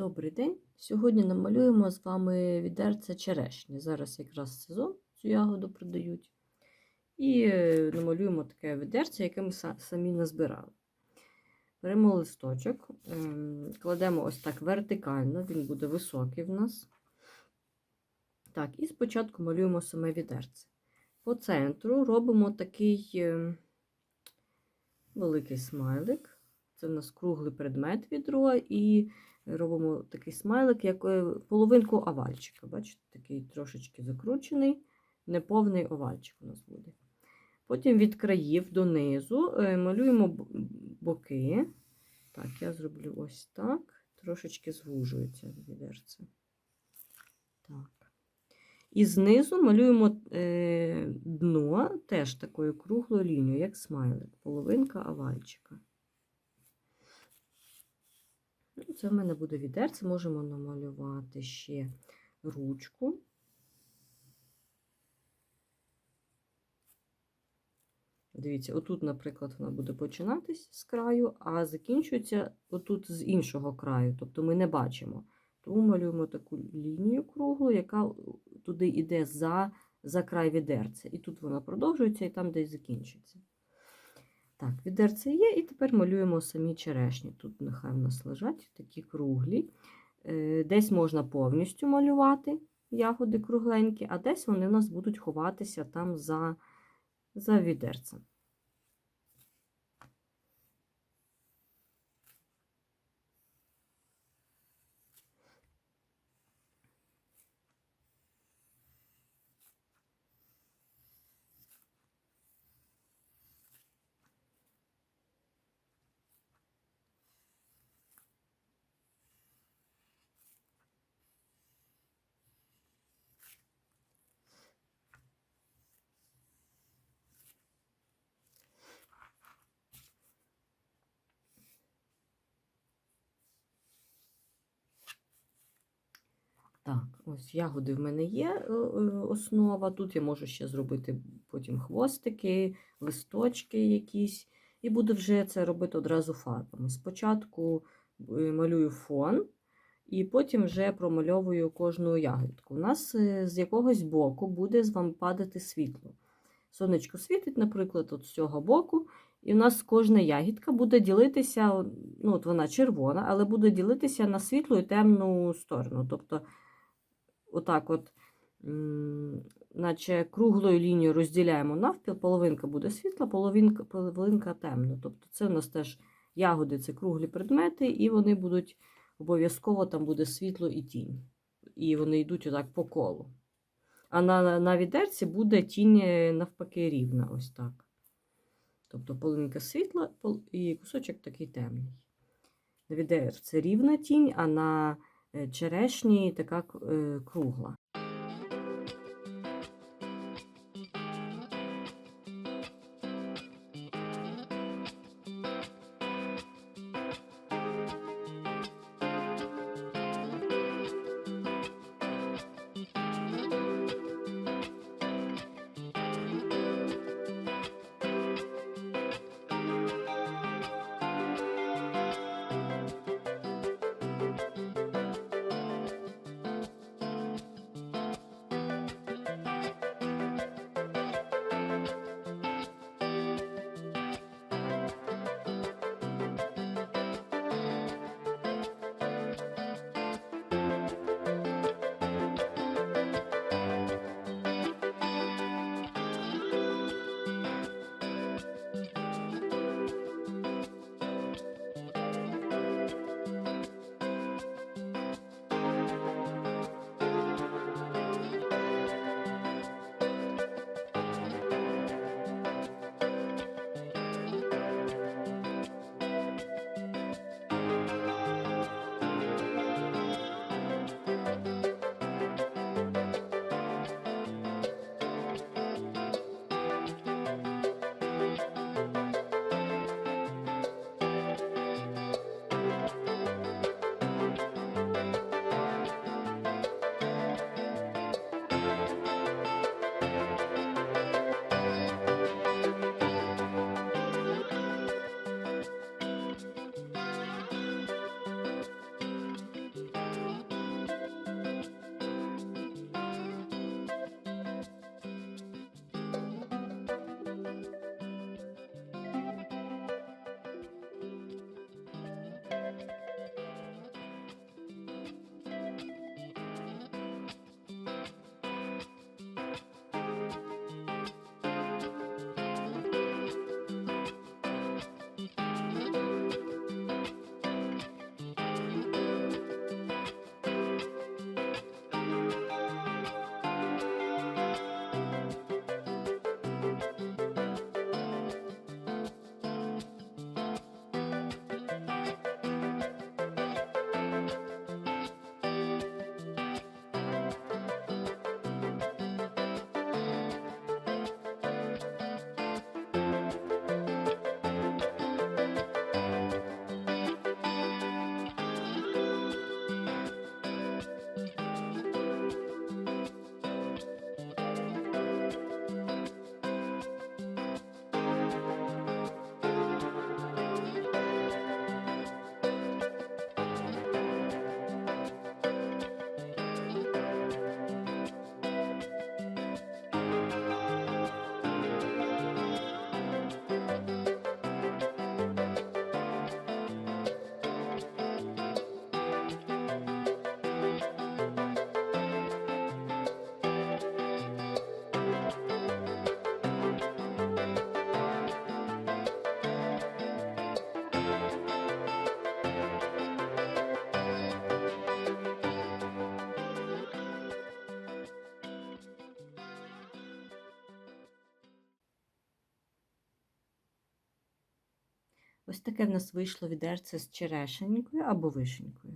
Добрий день! Сьогодні намалюємо з вами відерце черешні. Зараз якраз сезон цю ягоду продають. І е, намалюємо таке відерце, яке ми самі назбирали. Беремо листочок, ем, кладемо ось так вертикально, він буде високий в нас. Так, і спочатку малюємо саме відерце. По центру робимо такий е, великий смайлик. Це в нас круглий предмет відро, і робимо такий смайлик, як е, половинку овальчика. Бачите, такий трошечки закручений, неповний овальчик у нас буде. Потім від країв донизу е, малюємо боки. Так, я зроблю ось так. Трошечки звужується відерце. Так. І знизу малюємо е, дно теж такою круглою лінією, як смайлик, половинка овальчика. Це в мене буде відерце. Можемо намалювати ще ручку. Дивіться, отут, наприклад, вона буде починатись з краю, а закінчується отут з іншого краю. Тобто ми не бачимо. Тому малюємо таку лінію круглу, яка туди йде за, за край відерця. І тут вона продовжується, і там десь закінчиться. Так, відерце є, і тепер малюємо самі черешні. Тут нехай в нас лежать такі круглі. Е, Десь можна повністю малювати ягоди кругленькі, а десь вони у нас будуть ховатися там за, за відерцем. Так, ось ягоди в мене є е, е, основа. Тут я можу ще зробити потім хвостики, листочки якісь. І буду вже це робити одразу фарбами. Спочатку е, малюю фон, і потім вже промальовую кожну ягідку. У нас з якогось боку буде з вами падати світло. Сонечко світить, наприклад, от з цього боку, і у нас кожна ягідка буде ділитися, ну, от вона червона, але буде ділитися на світлу і темну сторону. Тобто, отак от, наче круглою лінією розділяємо навпіл, половинка буде світла, половинка, половинка темна. Тобто це у нас теж ягоди це круглі предмети, і вони будуть обов'язково там буде світло і тінь. І вони йдуть отак по колу. А на, на відерці буде тінь е, навпаки рівна, ось так. Тобто половинка світла і кусочок такий темний. На відерці рівна тінь, а на черешні така е, кругла. Ось таке в нас вийшло відерце з черешенькою або вишенькою.